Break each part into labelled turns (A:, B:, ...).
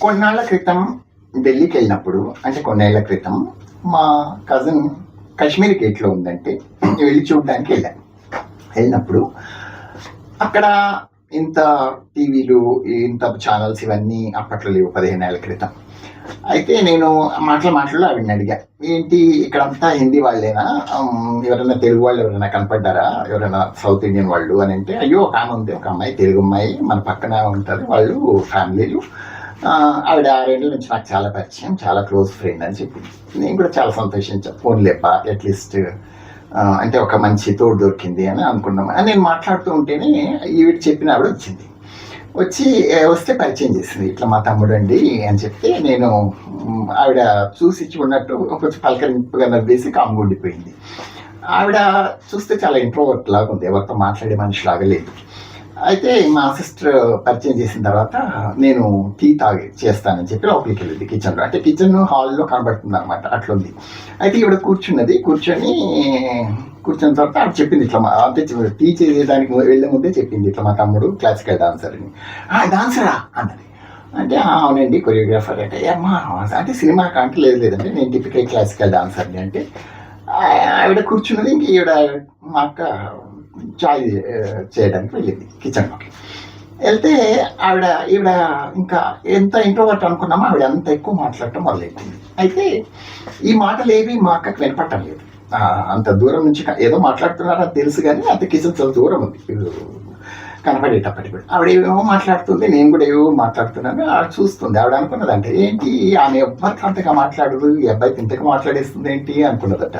A: కొన్నాళ్ళ క్రితం ఢిల్లీకి వెళ్ళినప్పుడు అంటే కొన్నేళ్ళ క్రితం మా కజిన్ కాశ్మీర్ గేట్లో ఉందంటే వెళ్ళి చూడడానికి వెళ్ళాను వెళ్ళినప్పుడు అక్కడ ఇంత టీవీలు ఇంత ఛానల్స్ ఇవన్నీ అప్పట్లో లేవు పదిహేను ఏళ్ళ క్రితం. అయితే నేను మాటలు మాటలు ఆవిడని అడిగా ఏంటి ఇక్కడంతా హిందీ వాళ్ళేనా? ఎవరైనా తెలుగు వాళ్ళు ఎవరైనా కనపడ్డారా? ఎవరైనా సౌత్ ఇండియన్ వాళ్ళు? అని అంటే అయ్యో ఒక ఆమె ఉంది ఒక అమ్మాయి తెలుగు అమ్మాయి మన పక్కన ఉంటారు వాళ్ళు ఫ్యామిలీలు ఆవిడ ఆరేళ్ళ నుంచి నాకు చాలా పరిచయం చాలా క్లోజ్ ఫ్రెండ్ అని చెప్పింది నేను కూడా చాలా సంతోషించాను. ఫోన్లేపా అట్లీస్ట్ అంటే ఒక మంచి తోడు దొరికింది అని అనుకున్నాం. నేను మాట్లాడుతూ ఉంటేనే ఈవిడ చెప్పిన ఆవిడ వచ్చింది. వచ్చి వస్తే పరిచయం చేసింది. ఇట్లా మా తమ్ముడు అండి అని చెప్తే నేను ఆవిడ చూసి ఉన్నట్టు కొంచెం పలకరింపుగా నవ్వేసి కామ్గా ఉండిపోయింది. ఆవిడ చూస్తే చాలా ఇంట్రోవర్ట్ లాగా ఉంది ఎవరితో మాట్లాడే మనిషి లాగా లేదు. అయితే మా సిస్టర్ పరిచయం చేసిన తర్వాత నేను టీ తాగి చేస్తానని చెప్పి లోపలికి వెళ్ళింది కిచెన్లో అంటే కిచెన్ హాల్లో కనబడుతుంది అనమాట అట్లుంది. అయితే ఇక్కడ కూర్చున్నది కూర్చొని కూర్చున్న తర్వాత ఆవిడ చెప్పింది ఇట్లా మా అంటే టీ చేయడానికి వెళ్ళే ముందే చెప్పింది ఇట్లా మా తమ్ముడు క్లాసికల్ డాన్సర్ అని. "ఆ, డాన్సరా అన్నది. అంటే అవునండి కొరియోగ్రాఫర్ అంటే అమ్మా అంటే సినిమా అంటే లేదు లేదంటే నేను టిపికల్ క్లాసికల్ డాన్సర్ని అంటే ఆవిడ కూర్చున్నది ఇంక ఈవిడ మా అక్క చాయ్ చేయడానికి వెళ్ళింది కిచెన్లోకి వెళ్తే ఆవిడ ఈవిడ ఇంకా ఎంత ఇంట్రోవర్ట్ అనుకున్నామో ఆవిడ అంత ఎక్కువ మాట్లాడటం మొదలెట్టింది అయితే ఈ మాటలు ఏవి మా అక్కకు వినపడటం లేదు అంత దూరం నుంచి ఏదో మాట్లాడుతున్నారో తెలుసు కానీ అంత కిచెన్ చాలా దూరం ఉంది కనపడేటప్పటికి కూడా. ఆవిడ ఏమేమో మాట్లాడుతుంది నేను కూడా ఏవో మాట్లాడుతున్నాను ఆవిడ చూస్తుంది. ఆవిడ అనుకున్నదంటే ఏంటి ఆమె ఎవ్వరికి అంతగా మాట్లాడదు ఈ అబ్బాయికి ఇంతగా మాట్లాడేస్తుంది ఏంటి అనుకున్నదట.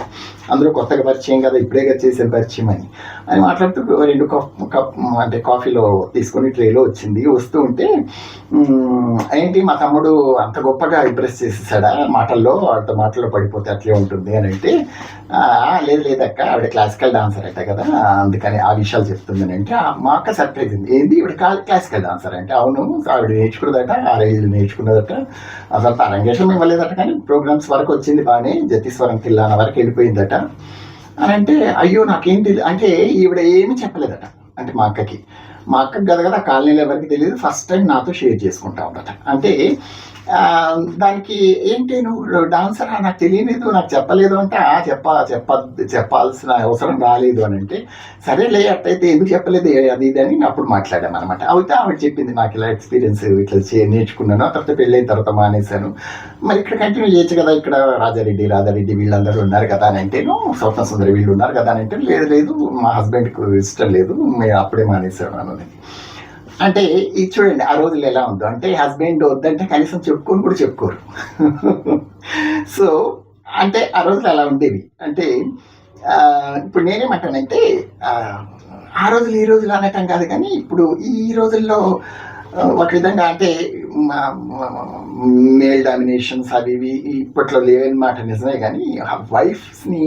A: అందరూ కొత్తగా పరిచయం కదా ఇప్పుడే కదా చేసిన పరిచయం అని. అని మాట్లాడుతూ రెండు కప్ కప్ అంటే కాఫీలో తీసుకొని ట్రేలో వచ్చింది. వస్తూ ఉంటే ఏంటి మా తమ్ముడు అంత గొప్పగా ఇంప్రెస్ చేసేసాడా? మాటల్లో ఆవిడ మాటల్లో పడిపోతే అట్లే ఉంటుంది. అని అంటే లేదు లేదక్క ఆవిడ క్లాసికల్ డాన్సర్ అట్ట కదా అందుకని ఆ విషయాలు చెప్తుందని. అంటే "ఆ, మా అక్క సర్ప్రైజ్ ఉంది ఏంది? ఇప్పుడు క్లాసికల్ డాన్సర్ అంటే అవును ఆవిడ నేర్చుకున్నదట ఆరేళ్ళు నేర్చుకున్నదట. అసలు అరంగేషన్ ఇవ్వలేదట కానీ ప్రోగ్రామ్స్ వరకు వచ్చింది బాగానే జతీశ్వరం కిల్లాన వరకు వెళ్ళిపోయిందట. అని అంటే అయ్యో నాకేంటి అంటే ఈవిడ ఏమీ చెప్పలేదట. అంటే మా అక్కకి. మా అక్కకి కదా కదా కాలనీలో ఎవరికి తెలియదు. ఫస్ట్ టైం నాతో షేర్ చేసుకుంటా ఉందట. అంటే దానికి ఏంటి నువ్వు డాన్సర్ నాకు తెలియలేదు నాకు చెప్పలేదు అంటే "ఆ, చెప్ప చెప్ప చెప్పాల్సిన అవసరం రాలేదు అని అంటే సరేలే అట్టయితే ఎందుకు చెప్పలేదు అది ఇది అని అప్పుడు మాట్లాడామన్నమాట అయితే ఆవిడ చెప్పింది నాకు ఇలా ఎక్స్పీరియన్స్ ఇట్లా చే నేర్చుకున్నాను తర్వాత పెళ్ళైన తర్వాత మానేశాను. మరి ఇక్కడ కంటిన్యూ చేయొచ్చు కదా ఇక్కడ రాజారెడ్డి రాజారెడ్డి వీళ్ళందరూ ఉన్నారు కదా అని అంటేను స్వప్న సుందరి వీళ్ళు ఉన్నారు కదా అని అంటే లేదు లేదు మా హస్బెండ్కి ఇష్టం లేదు మేము అప్పుడే మానేశాను అని అంటే ఇది చూడండి ఆ రోజులు ఎలా ఉందో. అంటే హస్బెండ్ వద్దంటే కనీసం చెప్పుకొని కూడా చెప్పుకోరు. సో అంటే ఆ రోజులు అలా ఉండేవి. అంటే ఇప్పుడు నేనేమంటానంటే ఆ, రోజులు ఈ రోజులు అనటం కాదు కానీ ఇప్పుడు ఈ రోజుల్లో ఒక విధంగా అంటే మేల్ డామినేషన్స్ అవి ఇవి ఇప్పట్లో లేవన్నమాట నిజమే కానీ వైఫ్స్ని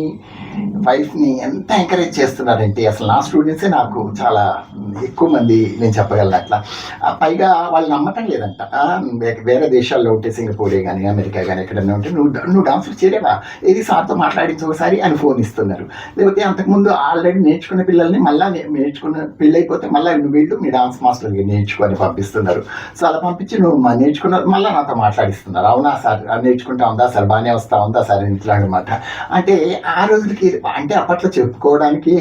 A: వైఫ్ని ఎంత ఎంకరేజ్ చేస్తున్నారంటే అసలు నా స్టూడెంట్సే నాకు చాలా ఎక్కువ మంది నేను చెప్పగలను అట్లా. పైగా వాళ్ళు నమ్మటం లేదంట. వేరే దేశాల్లో ఉంటే సింగపూరే కానీ అమెరికా కానీ ఎక్కడైనా ఉంటే నువ్వు నువ్వు డాన్సులు చేరేవా? ఏది సార్తో మాట్లాడించి ఒకసారి అని ఫోన్ ఇస్తున్నారు. లేకపోతే అంతకుముందు ఆల్రెడీ నేర్చుకున్న పిల్లల్ని మళ్ళీ నేర్చుకున్న పెళ్ళైపోతే మళ్ళీ వీళ్ళు మీ డాన్స్ మాస్టర్కి నేర్చుకొని పంపిస్తున్నారు సో అలా పంపించి నువ్వు మా నేర్చుకున్న మళ్ళీ నాతో మాట్లాడిస్తున్నారు. అవునా సార్? నేర్చుకుంటా ఉందా సార్? బాగానే వస్తా ఉందా సార్? ఇంట్లో అనమాట అంటే ఆ రోజులకి అంటే అప్పట్లో చెప్పుకోవడానికి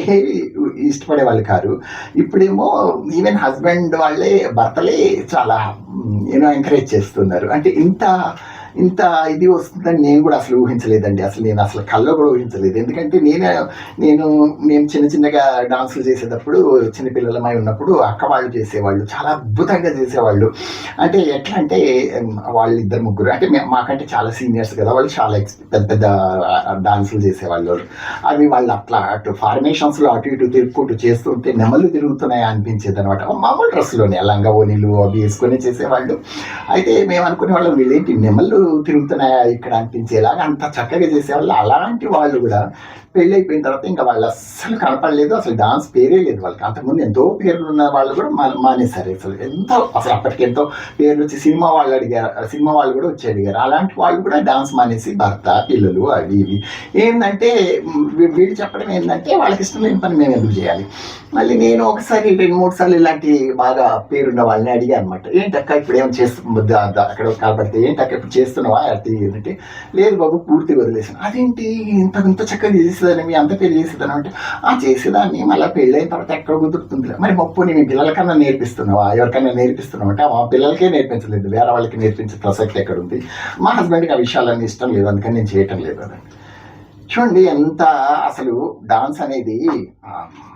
A: ఇష్టపడే వాళ్ళు కాదు ఇప్పుడేమో ఈవెన్ హస్బెండ్ వాళ్ళే భర్తలే చాలా యూనో ఎంకరేజ్ చేస్తున్నారు. అంటే ఇంత ఇంత ఇది వస్తుందని నేను కూడా అసలు ఊహించలేదండి. అసలు నేను అసలు కల్లో కూడా ఊహించలేదు. ఎందుకంటే నేను నేను మేము చిన్న చిన్నగా డాన్సులు చేసేటప్పుడు చిన్నపిల్లలమై ఉన్నప్పుడు అక్క వాళ్ళు చేసేవాళ్ళు చాలా అద్భుతంగా చేసేవాళ్ళు. అంటే ఎట్లా అంటే వాళ్ళు ఇద్దరు ముగ్గురు అంటే మాకంటే చాలా సీనియర్స్ కదా వాళ్ళు చాలా ఎక్స్ పెద్ద పెద్ద డాన్సులు చేసేవాళ్ళు. అవి వాళ్ళు అట్లా అటు ఫార్మేషన్స్లో అటు ఇటు తిరుపుకుంటూ చేస్తుంటే నెమలు తిరుగుతున్నాయి అనిపించేది అనమాట మామూలు డ్రెస్లోనే లంగా ఓనీలు అవి వేసుకొని చేసేవాళ్ళు. అయితే మేము అనుకునే వాళ్ళం వీళ్ళేంటి నెమళ్ళు తిరుగుతున్నాయా ఇక్కడ అనిపించేలాగా అంత చక్కగా చేసేవాళ్ళు. అలాంటి వాళ్ళు కూడా పెళ్ళి అయిపోయిన తర్వాత ఇంకా వాళ్ళు అస్సలు కనపడలేదు అసలు డాన్స్ పేరే లేదు వాళ్ళకి. అంతకుముందు ఎంతో పేర్లు ఉన్న వాళ్ళు కూడా మానేశారు. అసలు ఎంతో అసలు అప్పటికి ఎంతో పేర్లు వచ్చి సినిమా వాళ్ళు అడిగారు. సినిమా వాళ్ళు కూడా వచ్చి అడిగారు. అలాంటి వాళ్ళు కూడా డాన్స్ మానేసి భర్త పిల్లలు అవి ఇవి. ఏంటంటే వీళ్ళు చెప్పడం ఏంటంటే వాళ్ళకి ఇష్టం లేని పని మేము ఎందుకు చేయాలి? మళ్ళీ నేను ఒకసారి రెండు మూడు సార్లు ఇలాంటి బాగా పేరున్న వాళ్ళని అడిగాను అనమాట ఏంటక్క ఇప్పుడు ఏం చేస్తు అక్కడ కాబట్టి ఏంటక్క ఇప్పుడు చేస్తున్నావా? అది ఏంటంటే లేదు బాబు పూర్తిగా వదిలేసాను అదేంటి? ఇంత ఇంత చక్కగా చేసేదాన్ని మీ అంత పెళ్ళి చేసేదాన్ని అంటే ఆ చేసేదాన్ని మళ్ళీ పెళ్ళి అయిన తర్వాత ఎక్కడ కుదురుతుంది మరి మొప్పు నీ మీ పిల్లలకన్నా నేర్పిస్తున్నావా? ఎవరికన్నా నేర్పిస్తున్నావు? అంటే మా పిల్లలకే నేర్పించలేదు. వేరే వాళ్ళకి నేర్పించే ప్రసక్తి ఎక్కడ ఉంది మా హస్బెండ్కి ఆ విషయాలన్నీ ఇష్టం లేదు. అందుకని నేను చేయటం లేదు అదండి. చూడండి ఎంత అసలు డాన్స్ అనేది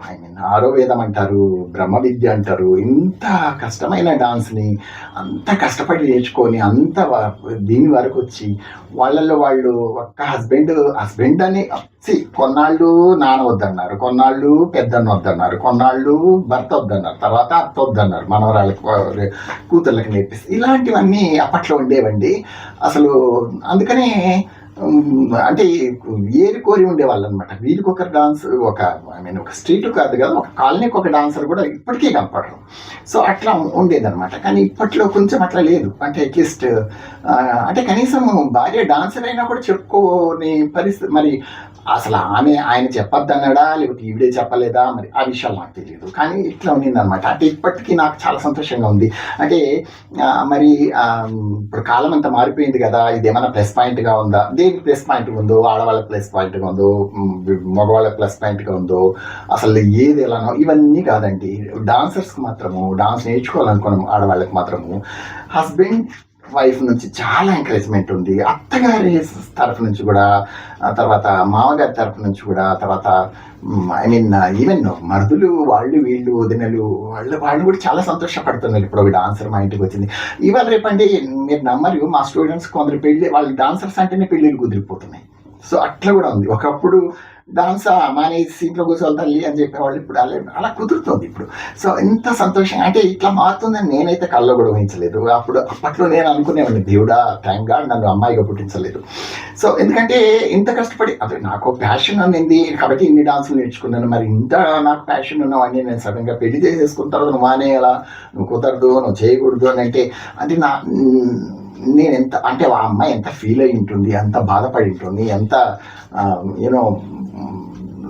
A: ఐ మీన్ ఆరోవేదం అంటారు బ్రహ్మ విద్య అంటారు ఇంత కష్టమైన డాన్స్ని అంత కష్టపడి నేర్చుకొని అంత వ- దీని వరకు వచ్చి వాళ్ళల్లో వాళ్ళు ఒక్క హస్బెండ్ హస్బెండ్ అని సి కొన్నాళ్ళు నాన్న వద్దన్నారు కొన్నాళ్ళు పెద్దన్న వద్దన్నారు కొన్నాళ్ళు భర్త వద్దన్నారు తర్వాత అత్త వద్దన్నారు మనవరాళ్ళకి కూతుర్లకి నేర్పిస్తే ఇలాంటివన్నీ అప్పట్లో ఉండేవండి. అసలు అందుకనే అంటే ఏరి కోరి ఉండేవాళ్ళు అనమాట వీరికి ఒక డాన్స్ ఒక ఐ మీన్ ఒక స్ట్రీట్ కాదు కదా ఒక కాలనీకి ఒక డాన్సర్ కూడా ఇప్పటికీ కనపడరు. సో అట్లా ఉండేదన్నమాట. కానీ ఇప్పట్లో కొంచెం అట్లా లేదు. అంటే అట్లీస్ట్ అంటే కనీసం భార్య డాన్సర్ అయినా కూడా చెప్పుకోని పరిస్థితి మరి అసలు ఆమె ఆయన చెప్పొద్దన్నాడా? లేకపోతే ఈవిడే చెప్పలేదా? మరి ఆ విషయాలు నాకు తెలియదు కానీ ఇట్లా ఉన్నిందనమాట అంటే ఇప్పటికీ నాకు చాలా సంతోషంగా ఉంది. అంటే మరి ఇప్పుడు కాలం అంతా మారిపోయింది కదా. ఇది ఏమైనా ప్లస్ పాయింట్గా ఉందా? దేనికి ప్లస్ పాయింట్ ఉందో ఆడవాళ్ళకి ప్లస్ పాయింట్గా ఉందో మగవాళ్ళ మగవాళ్ళకి ప్లస్ పాయింట్గా ఉందో అసలు ఏది ఎలానో ఇవన్నీ కాదండి. డాన్సర్స్కి మాత్రము డాన్స్ నేర్చుకోవాలనుకున్నాం ఆడవాళ్ళకి మాత్రము హస్బెండ్ వైఫ్ నుంచి చాలా ఎంకరేజ్మెంట్ ఉంది. అత్తగారి తరఫు నుంచి కూడా తర్వాత మామగారి తరఫు నుంచి కూడా తర్వాత ఐ మీన్ ఈవెన్ మరుదులు వాళ్ళు వీళ్ళు వదినలు వాళ్ళు వాళ్ళు కూడా చాలా సంతోషపడుతున్నారు. ఇప్పుడు ఒక డాన్సర్ మా ఇంటికి వచ్చింది. ఇవాళ అంటే మీరు నమ్మరు మా స్టూడెంట్స్ కొందరు పెళ్ళి వాళ్ళు డాన్సర్స్ అంటేనే పెళ్ళిళ్ళు కుదిరిపోతున్నాయి. సో అట్లా కూడా ఉంది. ఒకప్పుడు డాన్స్ మానేసి సీట్లో కూర్చోవాలి తల్లి అని చెప్పేవాళ్ళు ఇప్పుడు అలా అలా కుదురుతుంది ఇప్పుడు. సో ఎంత సంతోషం. అంటే ఇట్లా మారుతుందని నేనైతే కళ్ళలో కూడా ఊహించలేదు. అప్పుడు అప్పట్లో నేను అనుకునేవాడిని దేవుడా థ్యాంక్ గాడ్ నన్ను అమ్మాయిగా పుట్టించలేదు. సో ఎందుకంటే ఇంత కష్టపడి అదే నాకు ప్యాషన్ అనేది కాబట్టి ఇన్ని డాన్సులు నేర్చుకున్నాను. మరి ఇంత నాకు ప్యాషన్ ఉన్నవన్నీ నేను సడన్గా పెళ్ళి చేసేసుకున్న తర్వాత నువ్వు మానేయాలా? నువ్వు కుదరదు నువ్వు చేయకూడదు అని అంటే అది నా నేను ఎంత అంటే ఆ అమ్మాయి ఎంత ఫీల్ అయి ఉంటుంది ఎంత బాధపడి ఉంటుంది ఎంత యూనో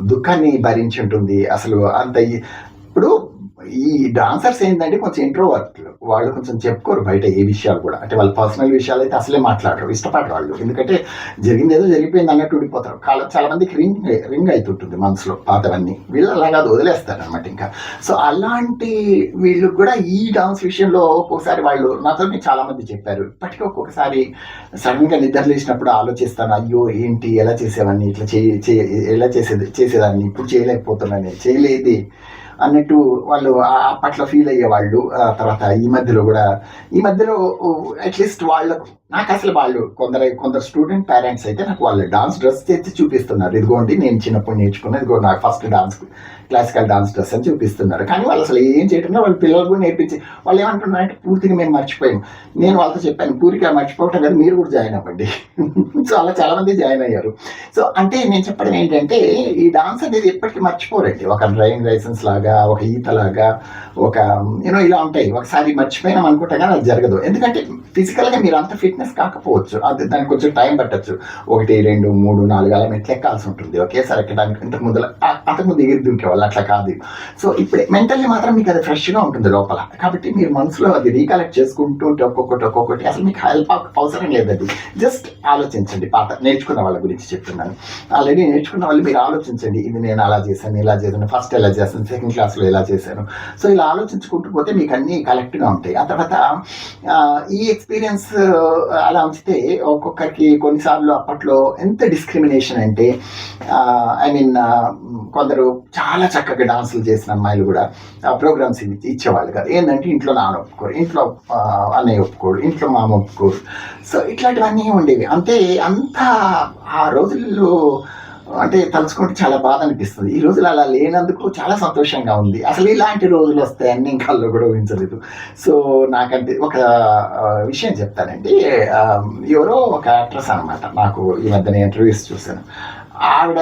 A: దుఃఖాన్ని భరించి ఉంటుంది అసలు అంత ఇప్పుడు ఈ డాన్సర్స్ ఏంటంటే కొంచెం ఇంట్రోవర్ట్లు వాళ్ళు కొంచెం చెప్పుకోరు బయట ఏ విషయాలు కూడా. అంటే వాళ్ళ పర్సనల్ విషయాలు అయితే అసలే మాట్లాడరు ఇష్టపడరు వాళ్ళు. ఎందుకంటే జరిగింది ఏదో జరిగిపోయింది అన్నట్టు ఉండిపోతారు. చాలా మందికి రింగ్ రింగ్ అవుతుంటుంది మనసులో పాతవన్నీ. వీళ్ళు అలాగా వదిలేస్తారు అనమాట ఇంకా. సో అలాంటి వీళ్ళు కూడా ఈ డాన్స్ విషయంలో ఒక్కొక్కసారి వాళ్ళు నాతో చాలా మంది చెప్పారు. ఇప్పటికీ ఒక్కొక్కసారి సడన్గా నిద్ర లేచినప్పుడు ఆలోచిస్తాను అయ్యో ఏంటి? ఎలా చేసేవాడిని ఇట్లా చే చే- ఎలా చేసేది చేసేదాన్ని? ఇప్పుడు చేయలేకపోతున్నాను. చేయలేదు. అన్నట్టు వాళ్ళు ఆ- అప్పట్లో ఫీల్ అయ్యేవాళ్ళు. తర్వాత ఈ మధ్యలో కూడా ఈ మధ్యలో అట్లీస్ట్ వాళ్ళకు నాకు అసలు వాళ్ళు కొందరు కొందరు స్టూడెంట్ పేరెంట్స్ అయితే నాకు వాళ్ళు డాన్స్ డ్రెస్ తెచ్చి చూపిస్తున్నారు. ఇదిగోండి నేను చిన్నప్పుడు నేర్చుకున్నది ఇదిగో నాకు first dance classical dance dress అని చూపిస్తున్నారు. కానీ వాళ్ళు అసలు ఏం చేయటం వాళ్ళ పిల్లలు కూడా నేర్పించి వాళ్ళు ఏమంటున్నారంటే పూర్తిగా మేము మర్చిపోయాము నేను వాళ్ళతో చెప్పాను పూర్తిగా మర్చిపోవటం కదా మీరు కూడా జాయిన్ అవ్వండి. సో అలా చాలా మంది జాయిన్ అయ్యారు. సో అంటే నేను చెప్పడం ఏంటంటే ఈ డాన్స్ అనేది ఎప్పటికీ మర్చిపోరండి. ఒక డ్రైవింగ్ లైసెన్స్ లాగా ఒక ఈత లాగా ఒక యూనో ఇలా ఉంటాయి. ఒకసారి మర్చిపోయినాం అనుకుంటా కానీ అది జరగదు. ఎందుకంటే ఫిజికల్గా మీరు అంత ఫిట్నెస్ కాకపోవచ్చు. అది దానికి కొంచెం టైం పట్టచ్చు. ఒకటి రెండు మూడు నాలుగు అలా మెట్లు ఎక్కాల్సి ఉంటుంది. ఒకేసారి ఎక్కడానికి ఇంతకు ముందు అంతకు ముందు ఎగిరి దుంకేవాళ్ళు అట్లా కాదు. సో ఇప్పుడు మెంటల్లీ మాత్రం మీకు అది ఫ్రెష్గా ఉంటుంది లోపల. కాబట్టి మీరు మనసులో అది రీకలెక్ట్ చేసుకుంటూ ఉంటే ఒక్కొక్కటి ఒక్కొక్కటి అసలు మీకు హెల్ప్ అవసరం లేదు అది జస్ట్ ఆలోచించండి. పాత నేర్చుకున్న వాళ్ళ గురించి చెప్తున్నాను. ఆల్రెడీ నేర్చుకున్న వాళ్ళు మీరు ఆలోచించండి. ఇది నేను అలా చేశాను ఇలా చేశాను ఫస్ట్ ఎలా చేశాను సెకండ్ క్లాస్లో ఎలా చేశాను. సో ఇలా ఆలోచించుకుంటూ పోతే మీకు అన్నీ కలెక్ట్గా ఉంటాయి. ఆ తర్వాత ఈ ఎక్స్పీరియన్స్ అలా ఉంచితే ఒక్కొక్కరికి కొన్నిసార్లు అప్పట్లో ఎంత డిస్క్రిమినేషన్ అంటే ఐ మీన్ కొందరు చాలా చక్కగా డాన్సులు చేసిన అమ్మాయిలు కూడా ప్రోగ్రామ్స్ ఇచ్చేవాళ్ళు కాదు. ఏంటంటే ఇంట్లో నాన్న ఒప్పుకోరు ఇంట్లో అన్నయ్య ఒప్పుకోరు ఇంట్లో మామ ఒప్పుకోరు సో ఇట్లాంటివన్నీ ఉండేవి. అంతే అంత ఆ రోజుల్లో అంటే తలుచుకుంటే చాలా బాధ అనిపిస్తుంది. ఈ రోజులు అలా లేనందుకు చాలా సంతోషంగా ఉంది. అసలు ఇలాంటి రోజులు వస్తాయని నేను కళ్ళు కూడా ఊహించలేదు. సో నాకంటే ఒక విషయం చెప్తానండి. ఎవరో ఒక యాక్ట్రెస్ అనమాట నాకు ఈ మధ్యన ఇంటర్వ్యూస్ చూశాను. ఆవిడ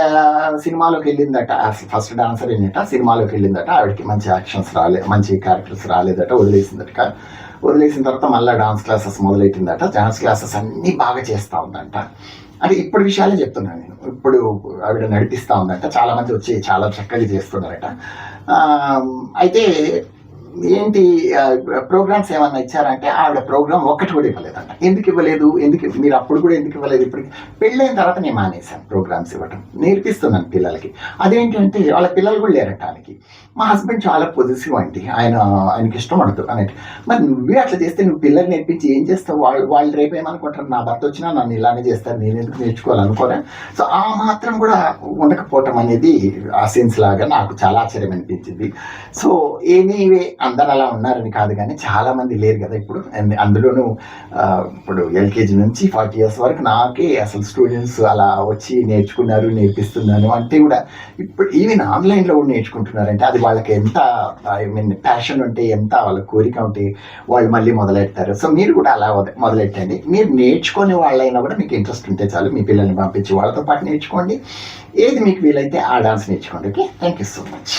A: సినిమాలోకి వెళ్ళిందట ఫస్ట్ డాన్సర్ ఏంటంట సినిమాలోకి వెళ్ళిందట ఆవిడకి మంచి యాక్షన్స్ రాలే మంచి క్యారెక్టర్స్ రాలేదట వదిలేసిందట. వదిలేసిన తర్వాత మళ్ళీ డాన్స్ క్లాసెస్ మొదలెట్టిందట. డాన్స్ క్లాసెస్ అన్నీ బాగా చేస్తూ ఉందంట. అంటే ఇప్పుడు విషయాలే చెప్తున్నాను నేను. ఇప్పుడు ఆవిడ నడిపిస్తూ ఉందంట. చాలా మంది వచ్చి చాలా చక్కగా చేస్తున్నారట. అయితే ఏంటి ప్రోగ్రామ్స్ ఏమన్నా ఇచ్చారంటే ఆవిడ ప్రోగ్రామ్ ఒక్కటి కూడా ఇవ్వలేదంట. ఎందుకు ఇవ్వలేదు? ఎందుకు మీరు అప్పుడు కూడా ఎందుకు ఇవ్వలేదు? ఇప్పుడు పెళ్ళైన తర్వాత నేను మానేశాను ప్రోగ్రామ్స్ ఇవ్వటం. నేర్పిస్తున్నాను పిల్లలకి. అదేంటంటే వాళ్ళ పిల్లలు కూడా లేరటానికి మా హస్బెండ్ చాలా పొజిటివ్ అండి. ఆయన ఆయనకి ఇష్టం పడుతుంది అనేది మరి నువ్వే అట్లా చేస్తే నువ్వు పిల్లలు నేర్పించి ఏం చేస్తావు? వాళ్ళు వాళ్ళు రేపు ఏమనుకుంటారు? నా భర్త వచ్చినా నన్ను ఇలానే చేస్తారు. నేను ఎందుకు నేర్చుకోవాలనుకోరా? సో ఆ మాత్రం కూడా ఉండకపోవటం అనేది ఆ సీన్స్ లాగా నాకు చాలా ఆశ్చర్యం అనిపించింది. సో ఎనీవే అందరు అలా ఉన్నారని కాదు కానీ చాలా మంది లేరు కదా ఇప్పుడు. అండ్ అందులోనూ ఇప్పుడు ఎల్కేజీ నుంచి ఫార్టీ ఇయర్స్ వరకు నాకే అసలు స్టూడెంట్స్ అలా వచ్చి నేర్చుకున్నారు నేర్పిస్తున్నాను అంటే కూడా ఇప్పుడు ఈవెన్ ఆన్లైన్లో కూడా నేర్చుకుంటున్నారంటే అది వాళ్ళకి ఎంత ఐ మీన్ ప్యాషన్ ఉంటే ఎంత వాళ్ళ కోరిక ఉంటే వాళ్ళు మళ్ళీ మొదలెడతారు. సో మీరు కూడా అలా మొదలెట్టండి. మీరు నేర్చుకునే వాళ్ళైనా కూడా మీకు ఇంట్రెస్ట్ ఉంటే చాలు. మీ పిల్లల్ని పంపించి వాళ్ళతో పాటు నేర్చుకోండి. ఏది మీకు వీలైతే ఆ డాన్స్ నేర్చుకోండి. Okay thank you so much